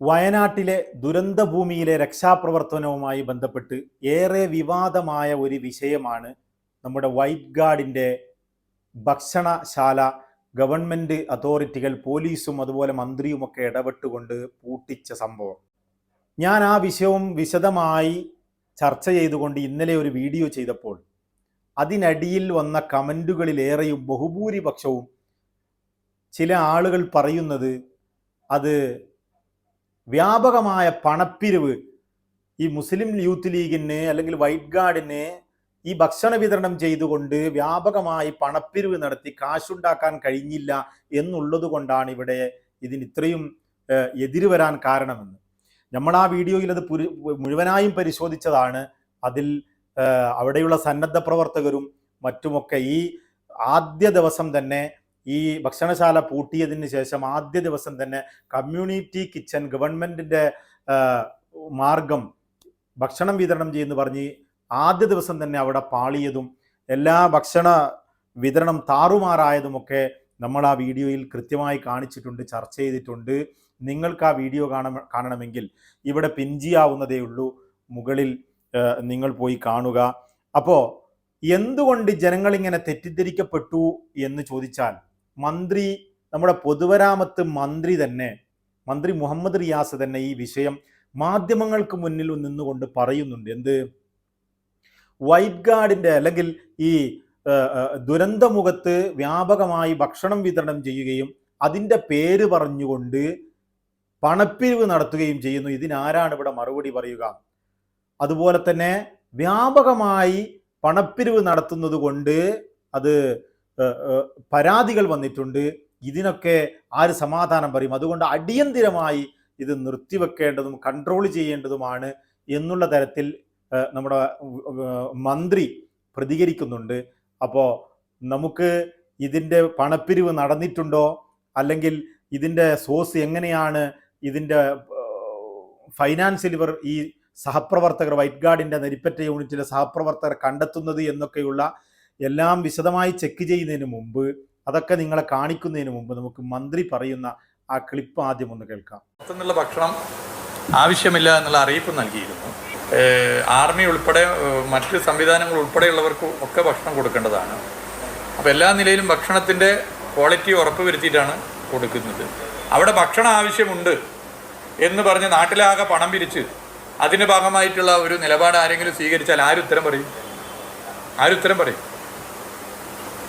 വയനാട്ടിലെ ദുരന്തഭൂമിയിലെ രക്ഷാപ്രവർത്തനവുമായി ബന്ധപ്പെട്ട് ഏറെ വിവാദമായ ഒരു വിഷയമാണ് നമ്മുടെ വൈറ്റ് ഗാർഡിന്റെ ഭക്ഷണശാല. ഗവൺമെന്റ് അതോറിറ്റികൾ പോലീസും അതുപോലെ മന്ത്രിയുമൊക്കെ ഇടപെട്ടുകൊണ്ട് പൂട്ടിച്ച സംഭവം. ഞാൻ ആ വിഷയവും വിശദമായി ചർച്ച ചെയ്തുകൊണ്ട് ഇന്നലെ ഒരു വീഡിയോ ചെയ്തപ്പോൾ അതിനടിയിൽ വന്ന കമന്റുകളിലേറെയും ബഹുഭൂരിപക്ഷവും ചില ആളുകൾ പറയുന്നത് അത് വ്യാപകമായ പണപ്പിരിവ് ഈ മുസ്ലിം യൂത്ത് ലീഗിന് അല്ലെങ്കിൽ വൈറ്റ് ഗാർഡിന് ഈ ഭക്ഷണ വിതരണം ചെയ്തുകൊണ്ട് വ്യാപകമായി പണപ്പിരിവ് നടത്തി കാശുണ്ടാക്കാൻ കഴിഞ്ഞില്ല എന്നുള്ളത് കൊണ്ടാണ് ഇവിടെ ഇതിന് ഇത്രയും എതിര് വരാൻ കാരണമെന്ന്. നമ്മൾ ആ വീഡിയോയിൽ അത് മുഴുവനായും പരിശോധിച്ചതാണ്. അതിൽ അവിടെയുള്ള സന്നദ്ധ പ്രവർത്തകരും മറ്റുമൊക്കെ ഈ ആദ്യ ദിവസം തന്നെ ഈ ഭക്ഷണശാല പൂട്ടിയതിന് ശേഷം ആദ്യ ദിവസം തന്നെ കമ്മ്യൂണിറ്റി കിച്ചൺ ഗവൺമെന്റിന്റെ മാർഗം ഭക്ഷണം വിതരണം ചെയ്യുന്നു പറഞ്ഞ് ആദ്യ ദിവസം തന്നെ അവിടെ പാളിയതും എല്ലാ ഭക്ഷണ വിതരണം താറുമാറായതുമൊക്കെ നമ്മൾ ആ വീഡിയോയിൽ കൃത്യമായി കാണിച്ചിട്ടുണ്ട് ചർച്ച ചെയ്തിട്ടുണ്ട്. നിങ്ങൾക്ക് ആ വീഡിയോ കാണ കാണണമെങ്കിൽ ഇവിടെ പിഞ്ചിയാവുന്നതേ ഉള്ളൂ. മുകളിൽ നിങ്ങൾ പോയി കാണുക. അപ്പോൾ എന്തുകൊണ്ട് ജനങ്ങൾ ഇങ്ങനെ തെറ്റിദ്ധരിക്കപ്പെട്ടു എന്ന് ചോദിച്ചാൽ മന്ത്രി നമ്മുടെ പൊതുവരാമത്ത് മന്ത്രി തന്നെ മന്ത്രി മുഹമ്മദ് റിയാസ് തന്നെ ഈ വിഷയം മാധ്യമങ്ങൾക്ക് മുന്നിൽ നിന്നുകൊണ്ട് പറയുന്നുണ്ട്. എന്ത്? വൈറ്റ് ഗാർഡിന്റെ അല്ലെങ്കിൽ ഈ ദുരന്തമുഖത്ത് വ്യാപകമായി ഭക്ഷണം വിതരണം ചെയ്യുകയും അതിന്റെ പേര് പറഞ്ഞുകൊണ്ട് പണപ്പിരിവ് നടത്തുകയും ചെയ്യുന്നു. ഇതിനാരാണ് ഇവിടെ മറുപടി പറയുക? അതുപോലെ തന്നെ വ്യാപകമായി പണപ്പിരിവ് നടത്തുന്നത് കൊണ്ട് അത് പരാതികൾ വന്നിട്ടുണ്ട്. ഇതിനൊക്കെ ആര് സമാധാനം പറയും? അതുകൊണ്ട് അടിയന്തിരമായി ഇത് നിർത്തിവെക്കേണ്ടതും കൺട്രോൾ ചെയ്യേണ്ടതുമാണ് എന്നുള്ള തരത്തിൽ നമ്മുടെ മന്ത്രി പ്രതികരിക്കുന്നുണ്ട്. അപ്പോൾ നമുക്ക് ഇതിന്റെ പണപ്പിരിവ് നടന്നിട്ടുണ്ടോ? അല്ലെങ്കിൽ ഇതിന്റെ സോഴ്സ് എങ്ങനെയാണ്? ഇതിന്റെ ഫൈനാൻസിൽ ഇവർ ഈ സഹപ്രവർത്തകർ വൈറ്റ് ഗാർഡിന്റെ നെരിപ്പറ്റ യൂണിറ്റിലെ സഹപ്രവർത്തകർ കണ്ടെത്തുന്നത് എന്നൊക്കെയുള്ള എല്ലാം വിശദമായി ചെക്ക് ചെയ്യുന്നതിന് മുമ്പ് അതൊക്കെ നിങ്ങളെ കാണിക്കുന്നതിന് മുമ്പ് നമുക്ക് മന്ത്രി പറയുന്ന ആ ക്ലിപ്പ് ആദ്യം ഒന്ന് കേൾക്കാം. പുറത്തുനിന്നുള്ള ഭക്ഷണം ആവശ്യമില്ല എന്നുള്ള അറിയിപ്പ് നൽകിയിരുന്നു. ആർമി ഉൾപ്പെടെ മറ്റ് സംവിധാനങ്ങൾ ഉൾപ്പെടെയുള്ളവർക്ക് ഒക്കെ ഭക്ഷണം കൊടുക്കേണ്ടതാണ്. അപ്പോൾ എല്ലാ നിലയിലും ഭക്ഷണത്തിന്റെ ക്വാളിറ്റി ഉറപ്പുവരുത്തിയിട്ടാണ് കൊടുക്കുന്നത്. അവിടെ ഭക്ഷണ ആവശ്യമുണ്ട് എന്ന് പറഞ്ഞ് നാട്ടിലാകെ പണം പിരിച്ച് അതിന്റെ ഭാഗമായിട്ടുള്ള ഒരു നിലപാട് ആരെങ്കിലും സ്വീകരിച്ചാൽ ആരുത്തരം പറയും? ആരുത്തരം പറയും?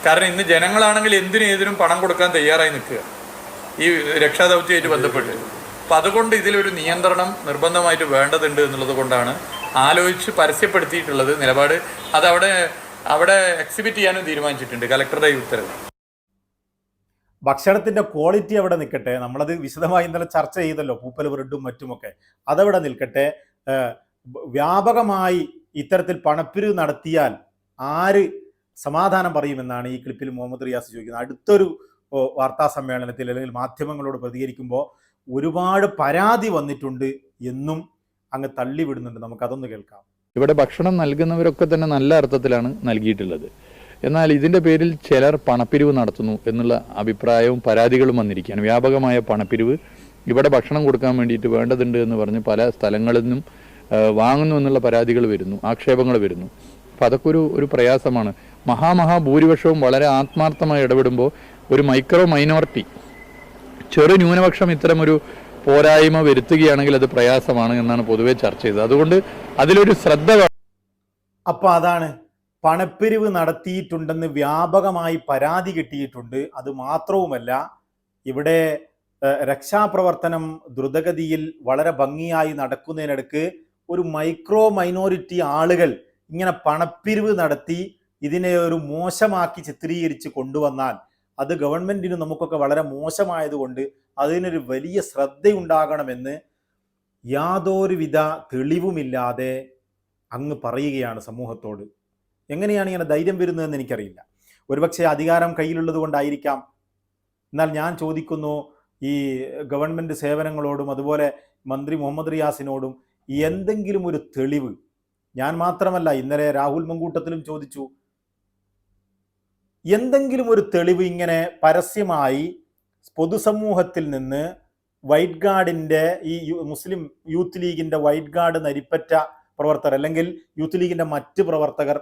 കാരണം ഇന്ന് ജനങ്ങളാണെങ്കിൽ എന്തിനും ഏതിനും പണം കൊടുക്കാൻ തയ്യാറായി നിൽക്കുക. ഈ രക്ഷാദൗത്യമായിട്ട് ബന്ധപ്പെട്ട്. അപ്പം അതുകൊണ്ട് ഇതിലൊരു നിയന്ത്രണം നിർബന്ധമായിട്ട് വേണ്ടതുണ്ട് എന്നുള്ളത് കൊണ്ടാണ് ആലോചിച്ച് പരസ്യപ്പെടുത്തിയിട്ടുള്ളത് നിലപാട്. അത് അവിടെ അവിടെ എക്സിബിറ്റ് ചെയ്യാനും തീരുമാനിച്ചിട്ടുണ്ട്. കലക്ടറുടെ ഉത്തരവ്. ഭക്ഷണത്തിന്റെ ക്വാളിറ്റി അവിടെ നിൽക്കട്ടെ. നമ്മളത് വിശദമായി ഇന്നലെ ചർച്ച ചെയ്തല്ലോ. പൂപ്പൽ ബ്രെഡും മറ്റുമൊക്കെ. അതവിടെ നിൽക്കട്ടെ. വ്യാപകമായി ഇത്തരത്തിൽ പണപ്പിരിവ് നടത്തിയാൽ ആര് സമാധാനം പറയുമെന്നാണ് ഈ ക്ലിപ്പിൽ മുഹമ്മദ് റിയാസ് ചോദിക്കുന്നത്. അടുത്തൊരു വാർത്താ സമ്മേളനത്തിൽ അല്ലെങ്കിൽ മാധ്യമങ്ങളോട് പ്രതികരിക്കുമ്പോൾ ഒരുപാട് പരാതി വന്നിട്ടുണ്ട് എന്നും അങ്ങ് തള്ളിവിടുന്നുണ്ട്. നമുക്ക് അതൊന്ന് കേൾക്കാം. ഇവിടെ ഭക്ഷണം നൽകുന്നവരൊക്കെ തന്നെ നല്ല അർത്ഥത്തിലാണ് നൽകിയിട്ടുള്ളത്. എന്നാൽ ഇതിന്റെ പേരിൽ ചിലർ പണപ്പിരിവ് നടത്തുന്നു എന്നുള്ള അഭിപ്രായവും പരാതികളും വന്നിരിക്കുകയാണ്. വ്യാപകമായ പണപ്പിരിവ് ഇവിടെ ഭക്ഷണം കൊടുക്കാൻ വേണ്ടിയിട്ട് വേണ്ടതുണ്ട് എന്ന് പറഞ്ഞ് പല സ്ഥലങ്ങളിൽ നിന്നും വാങ്ങുന്നു എന്നുള്ള പരാതികൾ വരുന്നു ആക്ഷേപങ്ങൾ വരുന്നു. അപ്പം അതൊക്കെ ഒരു ഒരു പ്രയാസമാണ്. മഹാമഹാഭൂരിപക്ഷവും വളരെ ആത്മാർത്ഥമായി ഇടപെടുമ്പോൾ ഒരു മൈക്രോ മൈനോറിറ്റി ചെറു ന്യൂനപക്ഷം ഇത്തരമൊരു പോരായ്മ വരുത്തുകയാണെങ്കിൽ അത് പ്രയാസമാണ് എന്നാണ് പൊതുവെ ചർച്ച ചെയ്തത് അതുകൊണ്ട് അതിലൊരു ശ്രദ്ധ. അപ്പൊ അതാണ് പണപ്പിരിവ് നടത്തിയിട്ടുണ്ടെന്ന് വ്യാപകമായി പരാതി കിട്ടിയിട്ടുണ്ട് അത് മാത്രവുമല്ല ഇവിടെ രക്ഷാപ്രവർത്തനം ദ്രുതഗതിയിൽ വളരെ ഭംഗിയായി നടക്കുന്നതിനിടക്ക് ഒരു മൈക്രോ മൈനോറിറ്റി ആളുകൾ ഇങ്ങനെ പണപ്പിരിവ് നടത്തി ഇതിനെ ഒരു മോശമാക്കി ചിത്രീകരിച്ച് കൊണ്ടുവന്നാൽ അത് ഗവൺമെന്റിന് നമുക്കൊക്കെ വളരെ മോശമായതുകൊണ്ട് അതിനൊരു വലിയ ശ്രദ്ധയുണ്ടാകണമെന്ന് യാതൊരുവിധ തെളിവുമില്ലാതെ അങ്ങ് പറയുകയാണ് സമൂഹത്തോട്. എങ്ങനെയാണ് ഇങ്ങനെ ധൈര്യം വരുന്നതെന്ന് എനിക്കറിയില്ല. ഒരുപക്ഷെ അധികാരം കയ്യിലുള്ളത് കൊണ്ടായിരിക്കാം. എന്നാൽ ഞാൻ ചോദിക്കുന്നു ഈ ഗവൺമെന്റ് സേവനങ്ങളോടും അതുപോലെ മന്ത്രി മുഹമ്മദ് റിയാസിനോടും എന്തെങ്കിലും ഒരു തെളിവ്. ഞാൻ മാത്രമല്ല ഇന്നലെ രാഹുൽ മങ്കൂട്ടത്തിലും ചോദിച്ചു എന്തെങ്കിലും ഒരു തെളിവ് ഇങ്ങനെ പരസ്യമായി പൊതുസമൂഹത്തിൽ നിന്ന് വൈറ്റ് ഗാർഡിന്റെ ഈ മുസ്ലിം യൂത്ത് ലീഗിന്റെ വൈറ്റ് ഗാർഡ് നരിപ്പറ്റ പ്രവർത്തകർ അല്ലെങ്കിൽ യൂത്ത് ലീഗിന്റെ മറ്റ് പ്രവർത്തകർ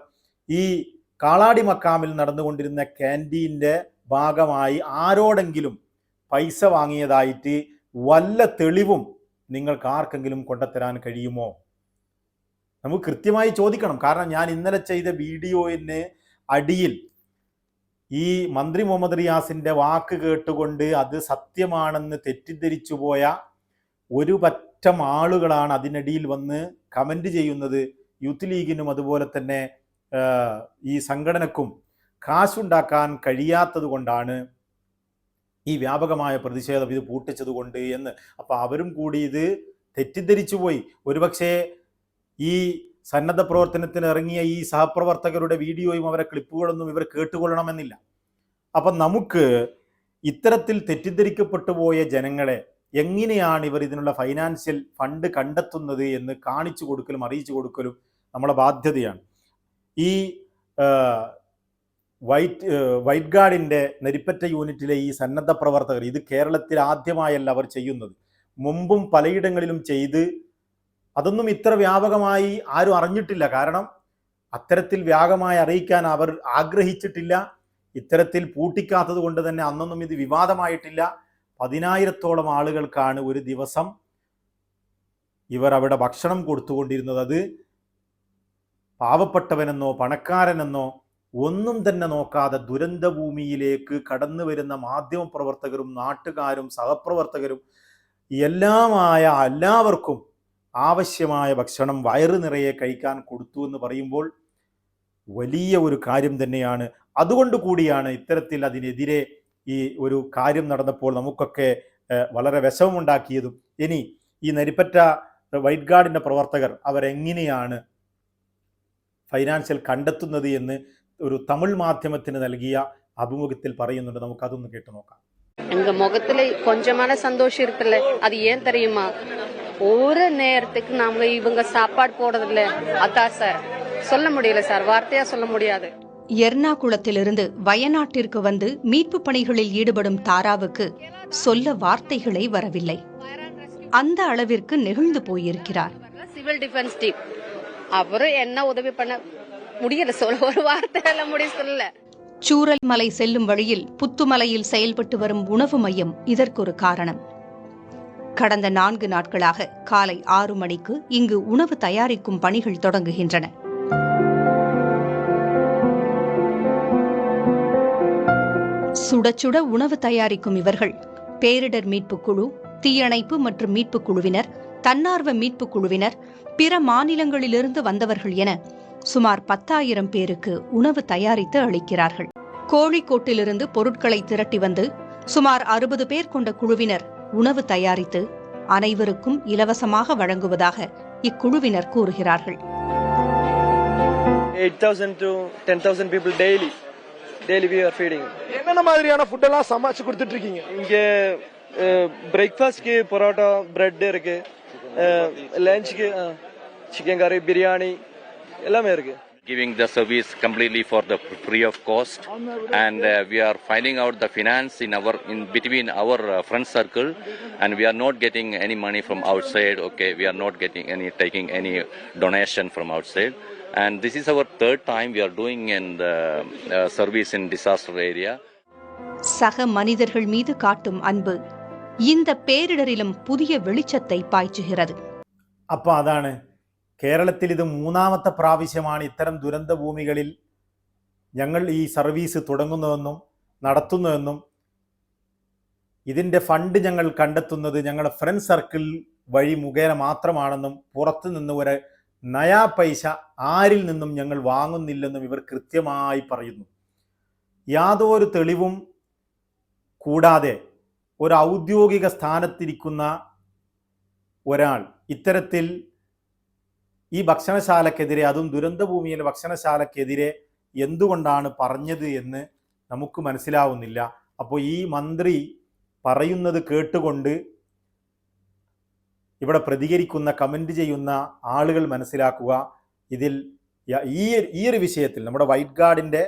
ഈ കാളാടി മക്കാമിൽ നടന്നുകൊണ്ടിരുന്ന ക്യാന്റീന്റെ ഭാഗമായി ആരോടെങ്കിലും പൈസ വാങ്ങിയതായിട്ട് വല്ല തെളിവും നിങ്ങൾക്ക് ആർക്കെങ്കിലും കൊണ്ടുത്തരാൻ കഴിയുമോ? നമുക്ക് കൃത്യമായി ചോദിക്കണം. കാരണം ഞാൻ ഇന്നലെ ചെയ്ത വീഡിയോയിന് അടിയിൽ ഈ മന്ത്രി മുഹമ്മദ് റിയാസിന്റെ വാക്ക് കേട്ടുകൊണ്ട് അത് സത്യമാണെന്ന് തെറ്റിദ്ധരിച്ചു പോയ ഒരു പറ്റം ആളുകളാണ് അതിനിടയിൽ വന്ന് കമന്റ് ചെയ്യുന്നത്. യൂത്ത് ലീഗിനും അതുപോലെ തന്നെ ഈ സംഘടനക്കും കാശുണ്ടാക്കാൻ കഴിയാത്തത് കൊണ്ടാണ് ഈ വ്യാപകമായ പ്രതിഷേധം ഇത് പൂട്ടിച്ചത് കൊണ്ട് എന്ന്. അപ്പോൾ അവരും കൂടി ഇത് തെറ്റിദ്ധരിച്ചു പോയി. ഒരുപക്ഷേ ഈ സന്നദ്ധ പ്രവർത്തനത്തിന് ഇറങ്ങിയ ഈ സഹപ്രവർത്തകരുടെ വീഡിയോയും അവരെ ക്ലിപ്പുകളൊന്നും ഇവർ കേട്ടുകൊള്ളണമെന്നില്ല. അപ്പം നമുക്ക് ഇത്തരത്തിൽ തെറ്റിദ്ധരിക്കപ്പെട്ടു പോയ ജനങ്ങളെ എങ്ങനെയാണ് ഇവർ ഇതിനുള്ള ഫൈനാൻഷ്യൽ ഫണ്ട് കണ്ടെത്തുന്നത് എന്ന് കാണിച്ചു കൊടുക്കലും അറിയിച്ചു കൊടുക്കലും നമ്മളെ ബാധ്യതയാണ്. ഈ വൈറ്റ് വൈറ്റ് ഗാർഡിന്റെ നെരിപ്പറ്റ യൂണിറ്റിലെ ഈ സന്നദ്ധ പ്രവർത്തകർ ഇത് കേരളത്തിൽ ആദ്യമായല്ല അവർ ചെയ്യുന്നത്. മുമ്പും പലയിടങ്ങളിലും ചെയ്ത് അതൊന്നും ഇത്ര വ്യാപകമായി ആരും അറിഞ്ഞിട്ടില്ല. കാരണം അത്തരത്തിൽ വ്യാപകമായി അറിയിക്കാൻ അവർ ആഗ്രഹിച്ചിട്ടില്ല. ഇത്തരത്തിൽ പൂട്ടിക്കാത്തത് കൊണ്ട് തന്നെ അന്നൊന്നും ഇത് വിവാദമായിട്ടില്ല. പതിനായിരത്തോളം ആളുകൾക്കാണ് ഒരു ദിവസം ഇവർ അവിടെ ഭക്ഷണം കൊടുത്തുകൊണ്ടിരുന്നത്. അത് പാവപ്പെട്ടവനെന്നോ പണക്കാരനെന്നോ ഒന്നും തന്നെ നോക്കാതെ ദുരന്തഭൂമിയിലേക്ക് കടന്നു വരുന്ന മാധ്യമപ്രവർത്തകരും നാട്ടുകാരും സഹപ്രവർത്തകരും എല്ലാമായ എല്ലാവർക്കും ആവശ്യമായ ഭക്ഷണം വയറ് നിറയെ കഴിക്കാൻ കൊടുത്തു എന്ന് പറയുമ്പോൾ വലിയ ഒരു കാര്യം തന്നെയാണ് അതുകൊണ്ട് കൂടിയാണ് ഇത്തരത്തിൽ അതിനെതിരെ ഈ ഒരു കാര്യം നടന്നപ്പോൾ നമുക്കൊക്കെ ഏഹ്, വളരെ വിഷമമുണ്ടാക്കിയതും ഇനി ഈ നരിപ്പറ്റ വൈറ്റ് ഗാർഡിന്റെ പ്രവർത്തകർ അവരെങ്ങനെയാണ് ഫൈനാൻഷ്യൽ കണ്ടെത്തുന്നത് എന്ന് ഒരു തമിഴ് മാധ്യമത്തിന് നൽകിയ അഭിമുഖത്തിൽ പറയുന്നുണ്ട് നമുക്കതൊന്ന് കേട്ടു നോക്കാം எங்க முகத்துல கொஞ்சமான சந்தோஷம் இருக்குல்ல அது ஏன் தெரியுமா ஒரு நேரத்துக்கு நாம இவங்க சாப்பாடு போடுறதில்ல. அதான் சார் சொல்ல முடியல சார் வார்த்தையா சொல்ல முடியாது. எர்ணாகுளத்திலிருந்து வயநாட்டிற்கு வந்து மீட்பு பணிகளில் ஈடுபடும் தாராவுக்கு சொல்ல வார்த்தைகளே வரவில்லை. அந்த அளவிற்கு நெகிழ்ந்து போயிருக்கிறார். சிவில் டிஃபென்ஸ் டீம் அவரும் என்ன உதவி பண்ண முடியல சொல்ல ஒரு வார்த்தையால முடிய சொல்லல. சூரல்மலை செல்லும் வழியில் புத்துமலையில் செயல்பட்டு வரும் உணவு மையம் இதற்கொரு காரணம். கடந்த நான்கு நாட்களாக காலை ஆறு மணிக்கு இங்கு உணவு தயாரிக்கும் பணிகள் தொடங்குகின்றன. சுட சுட உணவு தயாரிக்கும் இவர்கள் பேரிடர் மீட்புக் குழு தீயணைப்பு மற்றும் மீட்புக் குழுவினர் தன்னார்வ மீட்புக் குழுவினர் பிற மாநிலங்களிலிருந்து வந்தவர்கள் என சுமார் பத்தாயிரம் பேருக்கு உணவு தயாரித்து அளிக்கிறார்கள். கோழிக்கோட்டிலிருந்து பொருட்களை திரட்டி வந்து சுமார் அறுபது பேர் கொண்ட குழுவினர் உணவு தயாரித்து அனைவருக்கும் இலவசமாக வழங்குவதாக இக்குழுவினர் கூறுகிறார்கள் 8,000 to 10,000 people daily. Daily we are feeding. என்னென்ன மாதிரியான ஃபுட் எல்லாம் சமைச்சு கொடுத்துட்டு இருக்கீங்க இங்க பிரேக்ஃபாஸ்ட்க்கு பரோட்டா பிரெட் இருக்கு லஞ்சுக்கு சிக்கன் கறி பிரியாணி எல்லாமே இருக்கு giving the service completely for the free of cost and uh, we are finding out the finance in our in between our uh, friend circle and we are not getting any money from outside okay we are not getting any taking any donation from outside and this is our third time we are doing in the uh, service in disaster area சக மனிதர்கள் மீது காட்டும் அன்பு இந்த பேரிடரிலும் புதிய வெளிச்சத்தை பாய்ச்சுகிறது அப்பா அதானே കേരളത്തിൽ ഇത് മൂന്നാമത്തെ പ്രാവശ്യമാണ് ഇത്തരം ദുരന്ത ഭൂമികളിൽ ഞങ്ങൾ ഈ സർവീസ് തുടങ്ങുന്നതെന്നും നടത്തുന്നതെന്നും ഇതിന്റെ ഫണ്ട് ഞങ്ങൾ കണ്ടെത്തുന്നത് ഞങ്ങളുടെ ഫ്രണ്ട് സർക്കിൾ വഴി മുഖേന മാത്രമാണെന്നും പുറത്തു നിന്ന് ഒരു നയാ പൈസ ആരിൽ നിന്നും ഞങ്ങൾ വാങ്ങുന്നില്ലെന്നും ഇവർ കൃത്യമായി പറയുന്നു. യാതൊരു തെളിവും കൂടാതെ ഒരു ഔദ്യോഗിക സ്ഥാനത്തിരിക്കുന്ന ഒരാൾ ഇത്തരത്തിൽ ഈ ഭക്ഷണശാലക്കെതിരെ അതും ദുരന്തഭൂമിയിലെ ഭക്ഷണശാലക്കെതിരെ എന്തുകൊണ്ടാണ് പറഞ്ഞത് എന്ന് നമുക്ക് മനസ്സിലാവുന്നില്ല. അപ്പോൾ ഈ മന്ത്രി പറയുന്നത് കേട്ടുകൊണ്ട് ഇവിടെ പ്രതികരിക്കുന്ന കമന്റ് ചെയ്യുന്ന ആളുകൾ മനസ്സിലാക്കുക. ഇതിൽ ഈ ഈ ഒരു വിഷയത്തിൽ നമ്മുടെ വൈറ്റ് ഗാർഡിന്റെ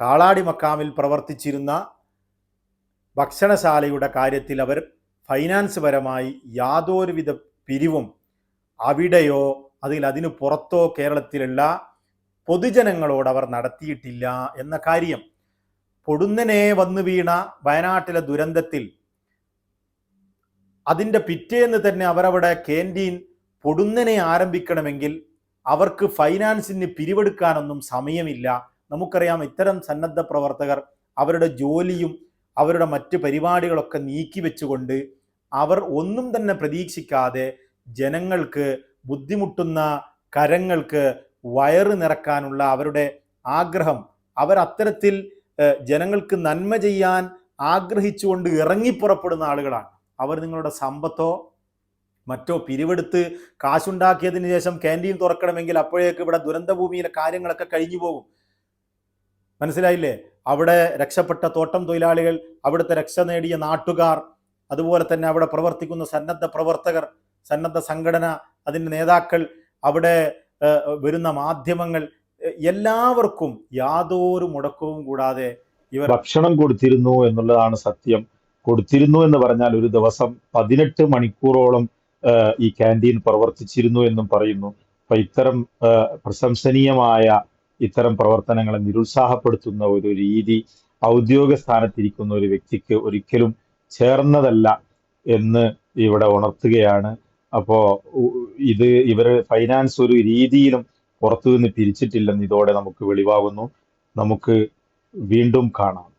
കാളാടി മക്കാമിൽ പ്രവർത്തിച്ചിരുന്ന ഭക്ഷണശാലയുടെ കാര്യത്തിൽ അവർ ഫൈനാൻസ് പരമായി യാതൊരുവിധ പിരിവും അവിടെയോ അതിൽ അതിനു പുറത്തോ കേരളത്തിലുള്ള പൊതുജനങ്ങളോട് അവർ നടത്തിയിട്ടില്ല എന്ന കാര്യം. പൊടുന്നനെ വന്നു വീണ വയനാട്ടിലെ ദുരന്തത്തിൽ അതിന്റെ പിറ്റേന്ന് തന്നെ അവരവിടെ ക്യാന്റീൻ പൊടുന്നനെ ആരംഭിക്കണമെങ്കിൽ അവർക്ക് ഫൈനാൻസിന് പിരിവെടുക്കാനൊന്നും സമയമില്ല. നമുക്കറിയാം ഇത്തരം സന്നദ്ധ പ്രവർത്തകർ അവരുടെ ജോലിയും അവരുടെ മറ്റ് പരിപാടികളൊക്കെ നീക്കി വെച്ചുകൊണ്ട് അവർ ഒന്നും തന്നെ പ്രതീക്ഷിക്കാതെ ജനങ്ങൾക്ക് ബുദ്ധിമുട്ടുന്ന കരങ്ങൾക്ക് വയറ് നിറക്കാനുള്ള അവരുടെ ആഗ്രഹം. അവർ അത്തരത്തിൽ ജനങ്ങൾക്ക് നന്മ ചെയ്യാൻ ആഗ്രഹിച്ചുകൊണ്ട് ഇറങ്ങിപ്പുറപ്പെടുന്ന ആളുകളാണ്. അവർ നിങ്ങളുടെ സമ്പത്തോ മറ്റോ പിരിവെടുത്ത് കാശുണ്ടാക്കിയതിന് ശേഷം ക്യാന്റീൻ തുറക്കണമെങ്കിൽ അപ്പോഴേക്ക് ഇവിടെ ദുരന്തഭൂമിയിലെ കാര്യങ്ങളൊക്കെ കഴിഞ്ഞു പോകും. മനസ്സിലായില്ലേ? അവിടെ രക്ഷപ്പെട്ട തോട്ടം തൊഴിലാളികൾ അവിടുത്തെ രക്ഷ നേടിയ നാട്ടുകാർ അതുപോലെ തന്നെ അവിടെ പ്രവർത്തിക്കുന്ന സന്നദ്ധ പ്രവർത്തകർ സന്നദ്ധ സംഘടന അതിന്റെ നേതാക്കൾ അവിടെ വരുന്ന മാധ്യമങ്ങൾ എല്ലാവർക്കും യാതൊരു മുടക്കവും കൂടാതെ ഇവർ ഭക്ഷണം കൊടുത്തിരുന്നു എന്നുള്ളതാണ് സത്യം. കൊടുത്തിരുന്നു എന്ന് പറഞ്ഞാൽ ഒരു ദിവസം പതിനെട്ട് മണിക്കൂറോളം ഈ ക്യാന്റീൻ പ്രവർത്തിച്ചിരുന്നു എന്നും പറയുന്നു. അപ്പൊ ഇത്തരം പ്രശംസനീയമായ ഇത്തരം പ്രവർത്തനങ്ങളെ നിരുത്സാഹപ്പെടുത്തുന്ന ഒരു രീതി ഔദ്യോഗിക സ്ഥാനത്തിരിക്കുന്ന ഒരു വ്യക്തിക്ക് ഒരിക്കലും ചേർന്നതല്ല എന്ന് ഇവിടെ ഉണർത്തുകയാണ്. അപ്പോ ഇത് ഇവർ ഫൈനാൻസ് ഒരു രീതിയിലും പുറത്തു നിന്ന് പിരിച്ചിട്ടില്ലെന്ന് ഇതോടെ നമുക്ക് വെളിവാകുന്നു. നമുക്ക് വീണ്ടും കാണാം.